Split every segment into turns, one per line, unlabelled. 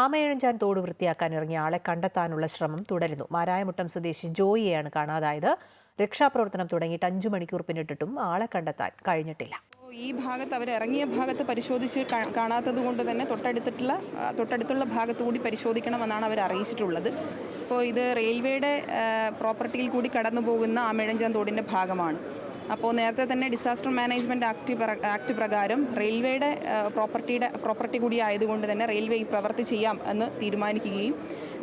ആമയഴഞ്ചാൻ തോട് വൃത്തിയാക്കാൻ ഇറങ്ങിയ ആളെ കണ്ടെത്താനുള്ള ശ്രമം തുടരുന്നു. മാരായമുട്ടം സ്വദേശി ജോയിയെയാണ് കാണാതായത്. രക്ഷാപ്രവർത്തനം തുടങ്ങിയിട്ട് അഞ്ചു മണിക്കൂർ പിന്നിട്ടിട്ടും ആളെ കണ്ടെത്താൻ കഴിഞ്ഞിട്ടില്ല.
ഈ ഭാഗത്ത് അവർ ഇറങ്ങിയ ഭാഗത്ത് പരിശോധിച്ച് കാണാത്തത് കൊണ്ട് തന്നെ തൊട്ടടുത്തിട്ടുള്ള തൊട്ടടുത്തുള്ള ഭാഗത്ത് കൂടി പരിശോധിക്കണമെന്നാണ് അവർ അറിയിച്ചിട്ടുള്ളത്. ഇപ്പോൾ ഇത് റെയിൽവേയുടെ പ്രോപ്പർട്ടിയിൽ കൂടി കടന്നു പോകുന്ന ആമേഴഞ്ചാൻ തോടിന്റെ ഭാഗമാണ്. അപ്പോൾ നേരത്തെ തന്നെ ഡിസാസ്റ്റർ മാനേജ്മെന്റ് ആക്ട് ആക്ട് പ്രകാരം റെയിൽവേയുടെ പ്രോപ്പർട്ടിയുടെ പ്രോപ്പർട്ടി കൂടി ആയതുകൊണ്ട് തന്നെ റെയിൽവേ ഈ പ്രവൃത്തി ചെയ്യാം എന്ന് തീരുമാനിക്കുകയും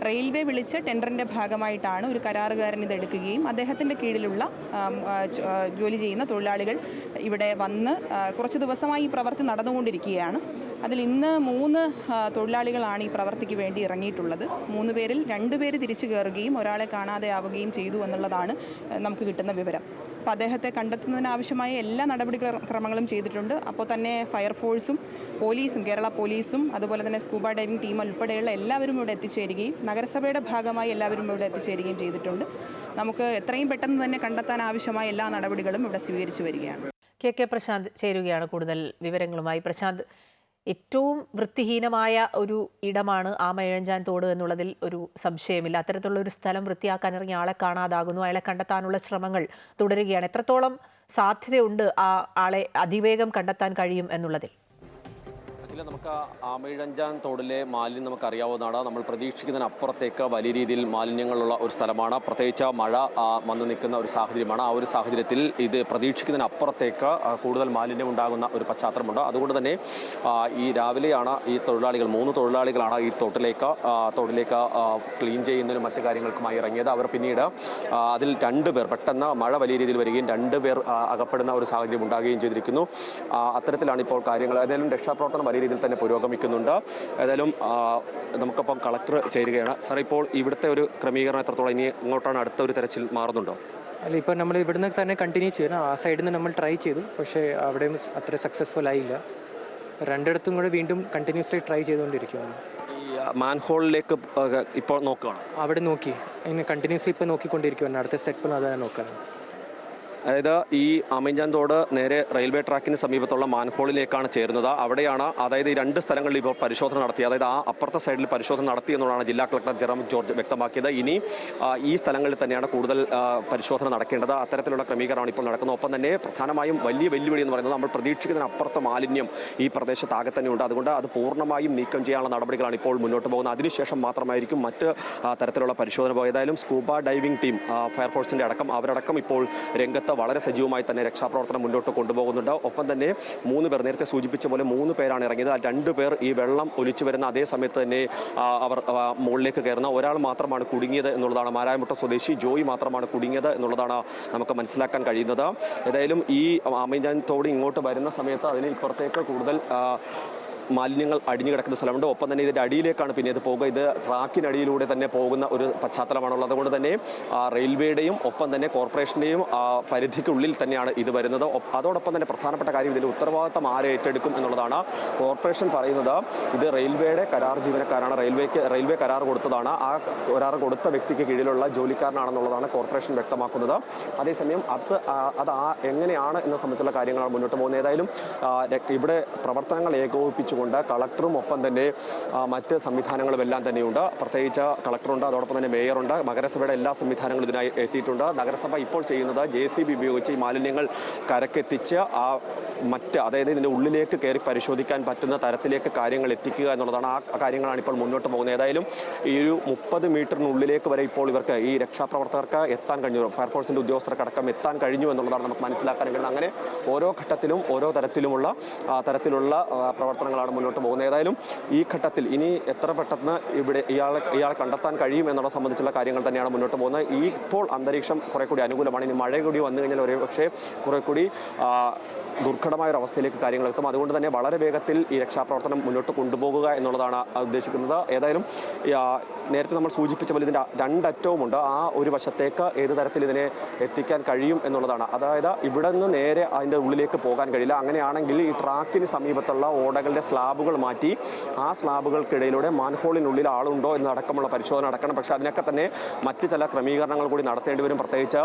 റെയിൽവേ വിളിച്ച് ടെൻഡറിന്റെ ഭാഗമായിട്ടാണ് ഒരു കരാറുകാരൻ ഇത് എടുക്കുകയും അദ്ദേഹത്തിന്റെ കീഴിലുള്ള ജോലി ചെയ്യുന്ന തൊഴിലാളികൾ ഇവിടെ വന്ന് കുറച്ച് ദിവസമായി ഈ പ്രവൃത്തി നടന്നുകൊണ്ടിരിക്കുകയാണ്. അതിൽ ഇന്ന് മൂന്ന് തൊഴിലാളികളാണ് ഈ പ്രവൃത്തിക്ക് വേണ്ടി ഇറങ്ങിയിട്ടുള്ളത്. മൂന്ന് പേരിൽ രണ്ട് പേര് തിരിച്ചു കയറുകയും ഒരാളെ കാണാതെ ആവുകയും ചെയ്തു എന്നുള്ളതാണ് നമുക്ക് കിട്ടുന്ന വിവരം. അപ്പോൾ അദ്ദേഹത്തെ കണ്ടെത്തുന്നതിനാവശ്യമായ എല്ലാ നടപടി ക്രമങ്ങളും ചെയ്തിട്ടുണ്ട്. അപ്പോൾ തന്നെ ഫയർഫോഴ്സും പോലീസും കേരള പോലീസും അതുപോലെ തന്നെ സ്കൂബ ഡൈവിംഗ് ടീം ഉൾപ്പെടെയുള്ള എല്ലാവരും ഇവിടെ എത്തിച്ചേരുകയും നഗരസഭയുടെ ഭാഗമായി എല്ലാവരും ഇവിടെ എത്തിച്ചേരുകയും ചെയ്തിട്ടുണ്ട്. നമുക്ക് എത്രയും പെട്ടെന്ന് തന്നെ കണ്ടെത്താൻ ആവശ്യമായ എല്ലാ നടപടികളും ഇവിടെ സ്വീകരിച്ചു വരികയാണ്.
കെ കെ പ്രശാന്ത് ചേരുകയാണ് കൂടുതൽ വിവരങ്ങളുമായി. പ്രശാന്ത് ഏറ്റവും വൃത്തിഹീനമായ ഒരു ഇടമാണ് ആ മഴഞ്ചാൻ തോട് എന്നുള്ളതിൽ ഒരു സംശയമില്ല. അത്തരത്തിലുള്ള ഒരു സ്ഥലം വൃത്തിയാക്കാൻ ഇറങ്ങിയ ആളെ കാണാതാകുന്നു. അയാളെ കണ്ടെത്താനുള്ള ശ്രമങ്ങൾ തുടരുകയാണ്. എത്രത്തോളം സാധ്യതയുണ്ട് ആ ആളെ അതിവേഗം കണ്ടെത്താൻ കഴിയും എന്നുള്ളതിൽ?
അഖില നമുക്ക് ആമയിഴഞ്ചാൻ തോടിലെ മാലിന്യം നമുക്ക് അറിയാവുന്നതാണ് നമ്മൾ പ്രതീക്ഷിക്കുന്നതിന് അപ്പുറത്തേക്ക് വലിയ രീതിയിൽ മാലിന്യങ്ങളുള്ള ഒരു സ്ഥലമാണ്. പ്രത്യേകിച്ച് മഴ വന്നു നിൽക്കുന്ന ഒരു സാഹചര്യമാണ്. ആ ഒരു സാഹചര്യത്തിൽ ഇത് പ്രതീക്ഷിക്കുന്നതിന് അപ്പുറത്തേക്ക് കൂടുതൽ മാലിന്യം ഉണ്ടാകുന്ന ഒരു പശ്ചാത്തലമുണ്ട്. അതുകൊണ്ട് തന്നെ ഈ രാവിലെയാണ് ഈ തൊഴിലാളികൾ മൂന്ന് തൊഴിലാളികളാണ് ഈ തോട്ടിലേക്ക് തോട്ടിലേക്ക് ക്ലീൻ ചെയ്യുന്നതിനും മറ്റു കാര്യങ്ങൾക്കുമായി ഇറങ്ങിയത്. അവർ പിന്നീട് അതിൽ രണ്ട് പേർ പെട്ടെന്ന് മഴ വലിയ രീതിയിൽ വരികയും രണ്ട് പേർ അകപ്പെടുന്ന ഒരു സാഹചര്യം ഉണ്ടാകുകയും ചെയ്തിരിക്കുന്നു. അത്തരത്തിലാണ് ഇപ്പോൾ കാര്യങ്ങൾ. ഏതായാലും രക്ഷാപ്രവർത്തനം വലിയ രീതിയിൽ തന്നെ പുരോഗമിക്കുന്നുണ്ട്. ഏതായാലും നമുക്കിപ്പം കളക്ടർ ചേരുകയാണ്. സാർ ഇപ്പോൾ ഇവിടുത്തെ ഒരു ക്രമീകരണം എത്രത്തോളം? ഇനി ഇങ്ങോട്ടാണ് അടുത്ത ഒരു തെരച്ചിൽ മാറുന്നുണ്ടോ?
അല്ല ഇപ്പം നമ്മൾ ഇവിടുന്ന് തന്നെ കണ്ടിന്യൂ ചെയ്യണം ആ സൈഡിൽ നിന്ന് നമ്മൾ ട്രൈ ചെയ്തു. പക്ഷേ അവിടെയും അത്ര സക്സസ്ഫുൾ ആയില്ല. രണ്ടിടത്തും കൂടെ വീണ്ടും കണ്ടിന്യൂസ്ലി ട്രൈ ചെയ്തുകൊണ്ടിരിക്കുകയാണ്.
മാൻഹോളിലേക്ക് ഇപ്പോൾ നോക്കുകയാണ്?
അവിടെ നോക്കി. ഇനി കണ്ടിന്യൂസ്ലി ഇപ്പോൾ നോക്കിക്കൊണ്ടിരിക്കുകയാണ്. അടുത്ത സ്റ്റെപ്പിൽ അതാണ് നോക്കാൻ
അതായത് ഈ അമീൻജാൻ തോട് നേരെ റെയിൽവേ ട്രാക്കിന് സമീപത്തുള്ള മാൻഹോളിലേക്കാണ് ചേരുന്നത്. അവിടെയാണ് അതായത് ഈ രണ്ട് സ്ഥലങ്ങളിൽ ഇപ്പോൾ പരിശോധന നടത്തി. അതായത് ആ അപ്പുറത്തെ സൈഡിൽ പരിശോധന നടത്തി എന്നുള്ളതാണ് ജില്ലാ കളക്ടർ ജെറം ജോർജ് വ്യക്തമാക്കിയത്. ഇനി ഈ സ്ഥലങ്ങളിൽ തന്നെയാണ് കൂടുതൽ പരിശോധന നടക്കേണ്ടത്. അത്തരത്തിലുള്ള ക്രമീകരണമാണ് ഇപ്പോൾ നടക്കുന്നത്. ഒപ്പം തന്നെ പ്രധാനമായും വലിയ വെല്ലുവിളി എന്ന് പറയുന്നത് നമ്മൾ പ്രതീക്ഷിക്കുന്നതിന് അപ്പുറത്ത് മാലിന്യം ഈ പ്രദേശത്ത് ആകെ തന്നെയുണ്ട് അതുകൊണ്ട് അത് പൂർണമായും നീക്കം ചെയ്യാനുള്ള നടപടികളാണ് ഇപ്പോൾ മുന്നോട്ട് പോകുന്നത്. അതിനുശേഷം മാത്രമായിരിക്കും മറ്റ് തരത്തിലുള്ള പരിശോധന പോയതായാലും സ്കൂബ ഡൈവിംഗ് ടീം ഫയർഫോഴ്സിന്റെ അടക്കം അവരടക്കം ഇപ്പോൾ രംഗത്ത് വളരെ സജീവമായി തന്നെ രക്ഷാപ്രവർത്തനം മുന്നോട്ട് കൊണ്ടുപോകുന്നുണ്ട്. ഒപ്പം തന്നെ മൂന്ന് പേർ നേരത്തെ സൂചിപ്പിച്ച പോലെ മൂന്ന് പേരാണ് ഇറങ്ങിയത്. രണ്ട് പേർ ഈ വെള്ളം ഒലിച്ചു വരുന്ന അതേ സമയത്ത് തന്നെ അവർ മുകളിലേക്ക് കയറുന്ന ഒരാൾ മാത്രമാണ് കുടുങ്ങിയത് എന്നുള്ളതാണ് മാരായമുട്ട സ്വദേശി ജോയി മാത്രമാണ് കുടുങ്ങിയത് എന്നുള്ളതാണ് നമുക്ക് മനസ്സിലാക്കാൻ കഴിയുന്നത്. ഏതായാലും ഈ അമീജാൻ തോട് ഇങ്ങോട്ട് വരുന്ന സമയത്ത് അതിന് ഇപ്പുറത്തേക്ക് കൂടുതൽ മാലിന്യങ്ങൾ അടിഞ്ഞു കിടക്കുന്ന സ്ഥലമുണ്ട്. ഒപ്പം തന്നെ ഇതിന്റെ അടിയിലേക്കാണ് പിന്നെ ഇത് പോകുക. ഇത് ട്രാക്കിനടിയിലൂടെ തന്നെ പോകുന്ന ഒരു പശ്ചാത്തലമാണുള്ളത്. അതുകൊണ്ട് തന്നെ റെയിൽവേയുടെയും ഒപ്പം തന്നെ കോർപ്പറേഷന്റെയും പരിധിക്കുള്ളിൽ തന്നെയാണ് ഇത് വരുന്നത്. അതോടൊപ്പം തന്നെ പ്രധാനപ്പെട്ട കാര്യം ഇതിന്റെ ഉത്തരവാദിത്തം ആരെ ഏറ്റെടുക്കും എന്നുള്ളതാണ്. കോർപ്പറേഷൻ പറയുന്നത് ഇത് റെയിൽവേയുടെ കരാർ ജീവനക്കാരാണ്. റെയിൽവേക്ക് റെയിൽവേ കരാർ കൊടുത്തതാണ്. ആ കരാർ കൊടുത്ത വ്യക്തിക്ക് കീഴിലുള്ള ജോലിക്കാരനാണെന്നുള്ളതാണ് കോർപ്പറേഷൻ വ്യക്തമാക്കുന്നത്. അതേസമയം അത് അത് എങ്ങനെയാണ് എന്ന സംബന്ധിച്ചുള്ള കാര്യങ്ങളാണ് മുന്നോട്ട് പോകുന്നത്. ഏതായാലും ഇവിടെ പ്രവർത്തനങ്ങൾ ഏകോപിപ്പിച്ചുകൊണ്ട് കളക്ടറും ഒപ്പം തന്നെ മറ്റ് സംവിധാനങ്ങളും എല്ലാം തന്നെയുണ്ട്. പ്രത്യേകിച്ച് കളക്ടറുണ്ട് അതോടൊപ്പം തന്നെ മേയറുണ്ട്. നഗരസഭയുടെ എല്ലാ സംവിധാനങ്ങളും ഇതിനായി എത്തിയിട്ടുണ്ട്. നഗരസഭ ഇപ്പോൾ ചെയ്യുന്നത് ജെ ഉപയോഗിച്ച് ഈ മാലിന്യങ്ങൾ കരക്കെത്തിച്ച് ആ മറ്റ് അതായത് ഇതിന്റെ ഉള്ളിലേക്ക് കയറി പരിശോധിക്കാൻ പറ്റുന്ന തരത്തിലേക്ക് കാര്യങ്ങൾ എത്തിക്കുക എന്നുള്ളതാണ്. ആ കാര്യങ്ങളാണ് ഇപ്പോൾ മുന്നോട്ട് പോകുന്നത്. ഏതായാലും ഈ ഒരു മുപ്പത് മീറ്ററിനുള്ളിലേക്ക് വരെ ഇപ്പോൾ ഇവർക്ക് ഈ രക്ഷാപ്രവർത്തകർക്ക് എത്താൻ കഴിഞ്ഞു. ഫയർഫോഴ്സിന്റെ ഉദ്യോഗസ്ഥർക്കടക്കം എത്താൻ കഴിഞ്ഞു എന്നുള്ളതാണ് നമുക്ക് മനസ്സിലാക്കാൻ കഴിയുന്നത്. അങ്ങനെ ഓരോ ഘട്ടത്തിലും ഓരോ തരത്തിലുമുള്ള തരത്തിലുള്ള ആ, പ്രവർത്തനങ്ങളാണ് മുന്നോട്ട് പോകുന്നത്. ഏതായാലും ഈ ഘട്ടത്തിൽ ഇനി എത്ര പെട്ടെന്ന് ഇവിടെ ഇയാളെ ഇയാളെ കണ്ടെത്താൻ കഴിയും എന്നുള്ള സംബന്ധിച്ചുള്ള കാര്യങ്ങൾ തന്നെയാണ് മുന്നോട്ട് പോകുന്നത്. ഈ ഇപ്പോൾ അന്തരീക്ഷം കുറെ കൂടി അനുകൂലമാണ്. ഇനി മഴ കൂടി വന്നു കഴിഞ്ഞാൽ ഒരു പക്ഷേ കുറെ കൂടി ദുർഘടമായ ഒരു അവസ്ഥയിലേക്ക് കാര്യങ്ങൾ എത്തും. അതുകൊണ്ട് തന്നെ വളരെ വേഗത്തിൽ ഈ രക്ഷാപ്രവർത്തനം മുന്നോട്ട് കൊണ്ടുപോകുക എന്നുള്ളതാണ് ഉദ്ദേശിക്കുന്നത്. ഏതായാലും നേരത്തെ നമ്മൾ സൂചിപ്പിച്ച പോലെ ഇതിന്റെ രണ്ടറ്റവുമുണ്ട്. ആ ഒരു വശത്തേക്ക് ഏത് തരത്തിൽ ഇതിനെ എത്തിക്കാൻ കഴിയും എന്നുള്ളതാണ്. അതായത് ഇവിടെ നിന്ന് നേരെ അതിന്റെ ഉള്ളിലേക്ക് പോകാൻ കഴിയില്ല. അങ്ങനെയാണെങ്കിൽ ഈ ട്രാക്കിന് സമീപത്തുള്ള ഓടകളുടെ സ്ലാബുകൾ മാറ്റി ആ സ്ലാബുകൾക്കിടയിലൂടെ മാൻഹോളിനുള്ളിൽ ആളുണ്ടോ എന്നടക്കമുള്ള പരിശോധന നടക്കണം. പക്ഷേ അതിനൊക്കെ തന്നെ മറ്റ് ചില ക്രമീകരണങ്ങൾ കൂടി നടത്തേണ്ടി വരും. പ്രത്യേകിച്ച്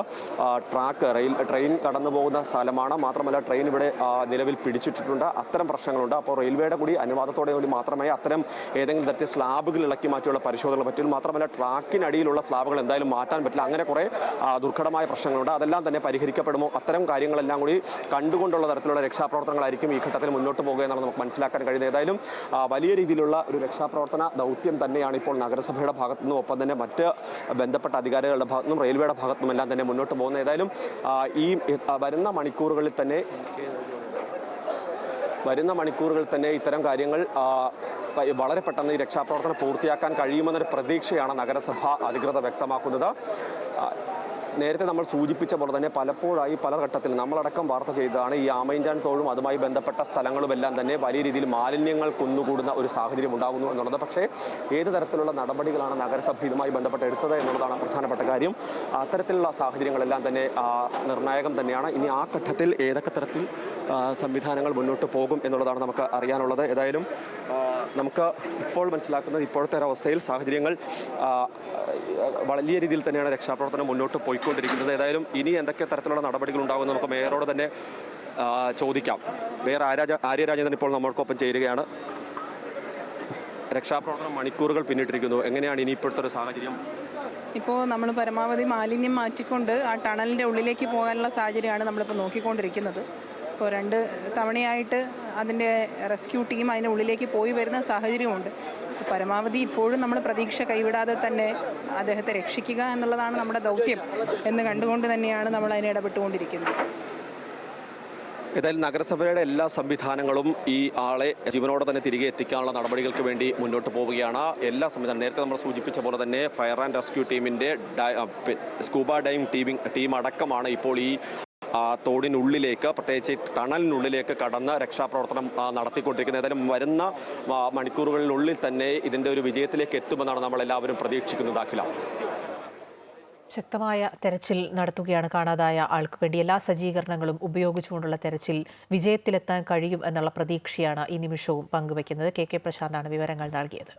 ട്രാക്ക് റെയിൽ ട്രെയിൻ കടന്നു പോകുന്ന സ്ഥലമാണ്. മാത്രമല്ല ട്രെയിൻ ഇവിടെ നിലവിൽ പിടിച്ചിട്ടിട്ടുണ്ട്. അത്തരം പ്രശ്നങ്ങളുണ്ട്. അപ്പോൾ റെയിൽവേയുടെ കൂടി അനുവാദത്തോടെ കൂടി മാത്രമേ അത്തരം ഏതെങ്കിലും തരത്തിൽ സ്ലാബുകൾ ഇളക്കി മാറ്റിയുള്ള പരിശോധനകൾ പറ്റുള്ളൂ മാത്രമല്ല ട്രാക്കിനടിയിലുള്ള സ്ലാബുകൾ എന്തായാലും മാറ്റാൻ പറ്റില്ല. അങ്ങനെ കുറേ ദുർഘടമായ പ്രശ്നങ്ങളുണ്ട്. അതെല്ലാം തന്നെ പരിഹരിക്കപ്പെടുമോ? അത്തരം കാര്യങ്ങളെല്ലാം കൂടി കണ്ടുകൊണ്ടുള്ള തരത്തിലുള്ള രക്ഷാപ്രവർത്തനങ്ങളായിരിക്കും ഈ ഘട്ടത്തിൽ മുന്നോട്ട് പോകുക എന്നാണ് നമുക്ക് മനസ്സിലാക്കാൻ കഴിയുന്നത് ഏതായാലും വലിയ രീതിയിലുള്ള ഒരു രക്ഷാപ്രവർത്തന ദൗത്യം തന്നെയാണ് ഇപ്പോൾ നഗരസഭയുടെ ഭാഗത്തു നിന്നും ഒപ്പം തന്നെ മറ്റ് ബന്ധപ്പെട്ട അധികാരികളുടെ ഭാഗത്തു നിന്നും റെയിൽവേയുടെ ഭാഗത്തു നിന്നും എല്ലാം തന്നെ മുന്നോട്ട് പോകുന്നത്. ഏതായാലും ഈ വരുന്ന മണിക്കൂറുകളിൽ തന്നെ വരുന്ന മണിക്കൂറുകളിൽ തന്നെ ഇത്തരം കാര്യങ്ങൾ വളരെ പെട്ടെന്ന് ഈ രക്ഷാപ്രവർത്തനം പൂർത്തിയാക്കാൻ കഴിയുമെന്നൊരു പ്രതീക്ഷയാണ് നഗരസഭ അധികൃതർ വ്യക്തമാക്കുന്നത്. നേരത്തെ നമ്മൾ സൂചിപ്പിച്ച പോലെ തന്നെ പലപ്പോഴായി പല ഘട്ടത്തിൽ നമ്മളടക്കം വാർത്ത ചെയ്തതാണ് ഈ ആമയിഞ്ചാൻ തോഴും അതുമായി ബന്ധപ്പെട്ട സ്ഥലങ്ങളുമെല്ലാം തന്നെ വലിയ രീതിയിൽ മാലിന്യങ്ങൾ കുന്നുകൂടുന്ന ഒരു സാഹചര്യം ഉണ്ടാകുന്നു എന്നുള്ളത്. പക്ഷേ ഏത് തരത്തിലുള്ള നടപടികളാണ് നഗരസഭ ഇതുമായി ബന്ധപ്പെട്ട് എടുത്തത് എന്നുള്ളതാണ് പ്രധാനപ്പെട്ട കാര്യം. അത്തരത്തിലുള്ള സാഹചര്യങ്ങളെല്ലാം തന്നെ നിർണായകം തന്നെയാണ്. ഇനി ആ ഘട്ടത്തിൽ ഏതൊക്കെ തരത്തിൽ സംവിധാനങ്ങൾ മുന്നോട്ട് പോകും എന്നുള്ളതാണ് നമുക്ക് അറിയാനുള്ളത്. ഏതായാലും നമുക്ക് ഇപ്പോൾ മനസ്സിലാക്കുന്നത് ഇപ്പോഴത്തെ ഒരവസ്ഥയിൽ സാഹചര്യങ്ങൾ വലിയ രീതിയിൽ തന്നെയാണ് രക്ഷാപ്രവർത്തനം മുന്നോട്ട് പോയിക്കൊണ്ടിരിക്കുന്നത്. ഏതായാലും ഇനി എന്തൊക്കെ തരത്തിലുള്ള നടപടികൾ ഉണ്ടാകുമെന്ന് നമുക്ക് മേയറോട് തന്നെ ചോദിക്കാം. മേയർ ആര്യ ആര്യ രാജേന്ദ്രൻ ഇപ്പോൾ നമ്മൾക്കൊപ്പം ചേരുകയാണ്. രക്ഷാപ്രവർത്തനം മണിക്കൂറുകൾ പിന്നിട്ടിരിക്കുന്നു. എങ്ങനെയാണ് ഇനി ഇപ്പോഴത്തെ ഒരു സാഹചര്യം?
ഇപ്പോൾ നമ്മൾ പരമാവധി മാലിന്യം മാറ്റിക്കൊണ്ട് ആ ടണലിന്റെ ഉള്ളിലേക്ക് പോകാനുള്ള സാഹചര്യമാണ് നമ്മളിപ്പോൾ നോക്കിക്കൊണ്ടിരിക്കുന്നത്. ഇപ്പോൾ രണ്ട് തവണയായിട്ട് അതിന്റെ റെസ്ക്യൂ ടീം അതിന്റെ ഉള്ളിലേക്ക് പോയി വരുന്ന സാഹചര്യമുണ്ട്. പരമാവധി ഇപ്പോഴും നമ്മൾ പ്രതീക്ഷ കൈവിടാതെ തന്നെ അദ്ദേഹത്തെ രക്ഷിക്കുക എന്നുള്ളതാണ് നമ്മുടെ ദൗത്യം എന്ന് കണ്ടുകൊണ്ട് തന്നെയാണ് നമ്മൾ അതിനെ ഇടപെട്ടുകൊണ്ടിരിക്കുന്നത്.
ഏതായാലും നഗരസഭയുടെ എല്ലാ സംവിധാനങ്ങളും ഈ ആളെ ജീവനോടെ തന്നെ തിരികെ എത്തിക്കാനുള്ള നടപടികൾക്ക് വേണ്ടി മുന്നോട്ട് പോവുകയാണ്. എല്ലാ സംവിധാനം നേരത്തെ നമ്മൾ സൂചിപ്പിച്ച പോലെ തന്നെ ഫയർ ആൻഡ് റെസ്ക്യൂ ടീമിന്റെ സ്കൂബ ഡൈവിംഗ് ടീമിംഗ് ടീം അടക്കമാണ് ഇപ്പോൾ ഈ ആ തോടിനുള്ളിലേക്ക് പ്രത്യേകിച്ച് ടണലിനുള്ളിലേക്ക് കടന്ന് രക്ഷാപ്രവർത്തനം നടത്തിക്കൊണ്ടിരിക്കുന്നത്. ഏതായാലും വരുന്ന മണിക്കൂറുകളിനുള്ളിൽ തന്നെ ഇതിന്റെ ഒരു വിജയത്തിലേക്ക് എത്തുമെന്നാണ് നമ്മളെല്ലാവരും പ്രതീക്ഷിക്കുന്നത് അഖില.
ശക്തമായ തെരച്ചിൽ നടത്തുകയാണ് കാണാതായ ആൾക്ക് വേണ്ടി. എല്ലാ സജ്ജീകരണങ്ങളും ഉപയോഗിച്ചുകൊണ്ടുള്ള തെരച്ചിൽ വിജയത്തിലെത്താൻ കഴിയും എന്നുള്ള പ്രതീക്ഷയാണ് ഈ നിമിഷവും പങ്കുവയ്ക്കുന്നത്. കെ കെ പ്രശാന്താണ് വിവരങ്ങൾ നൽകിയത്.